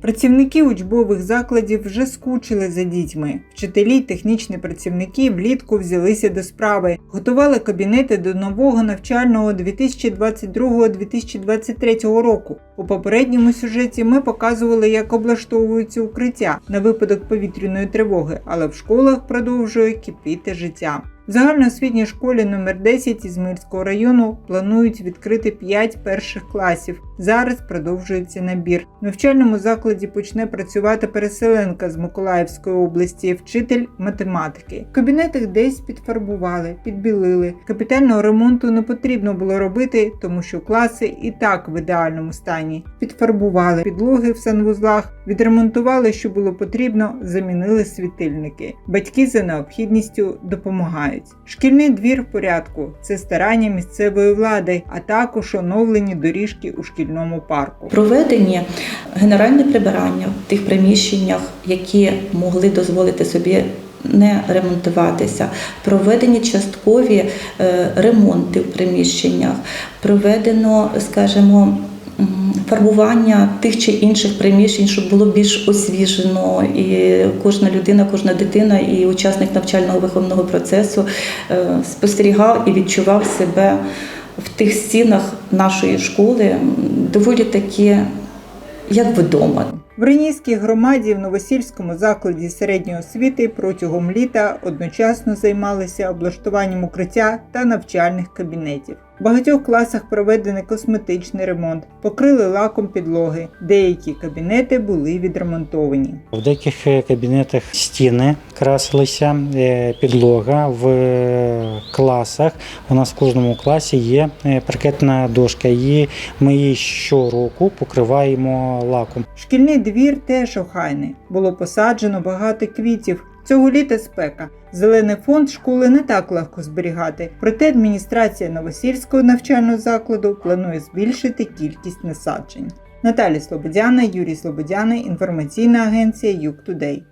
Працівники учбових закладів вже скучили за дітьми. Вчителі й технічні працівники влітку взялися до справи, готували кабінети до нового навчального 2022-2023 року. У попередньому сюжеті ми показували, як облаштовуються укриття на випадок повітряної тривоги, але в школах продовжує кипіти життя. В загальноосвітній школі номер 10 із Мирського району планують відкрити 5 перших класів. Зараз продовжується набір. В навчальному закладі почне працювати переселенка з Миколаївської області, вчитель математики. В кабінетах десь підфарбували, підбілили. Капітального ремонту не потрібно було робити, тому що класи і так в ідеальному стані. Підфарбували підлоги в санвузлах, відремонтували, що було потрібно, замінили світильники. Батьки за необхідністю допомагають. Шкільний двір в порядку це старання місцевої влади, а також оновлені доріжки у шкільному парку. Проведені генеральне прибирання в тих приміщеннях, які могли дозволити собі не ремонтуватися, проведені часткові е, ремонти в приміщеннях, проведено, скажімо, фарбування тих чи інших приміщень, щоб було більш освіжено, і кожна людина, кожна дитина і учасник навчального виховного процесу е, спостерігав і відчував себе в тих стінах нашої школи доволі таки як вдома. В Ренійській громаді в Новосільському закладі середньої освіти протягом літа одночасно займалися облаштуванням укриття та навчальних кабінетів. В багатьох класах проведений косметичний ремонт, покрили лаком підлоги. Деякі кабінети були відремонтовані. В деяких е, кабінетах стіни красилися, е, підлога в е, класах. У нас в кожному класі є паркетна дошка, і ми її щороку покриваємо лаком. Шкільний двір теж охайний. Було посаджено багато квітів. Цього літа спека. Зелений фонд школи не так легко зберігати, проте адміністрація Новосільського навчального закладу планує збільшити кількість насаджень. Наталі Слободяна, Юрій Слободяний, інформаційна агенція Юг Тудей.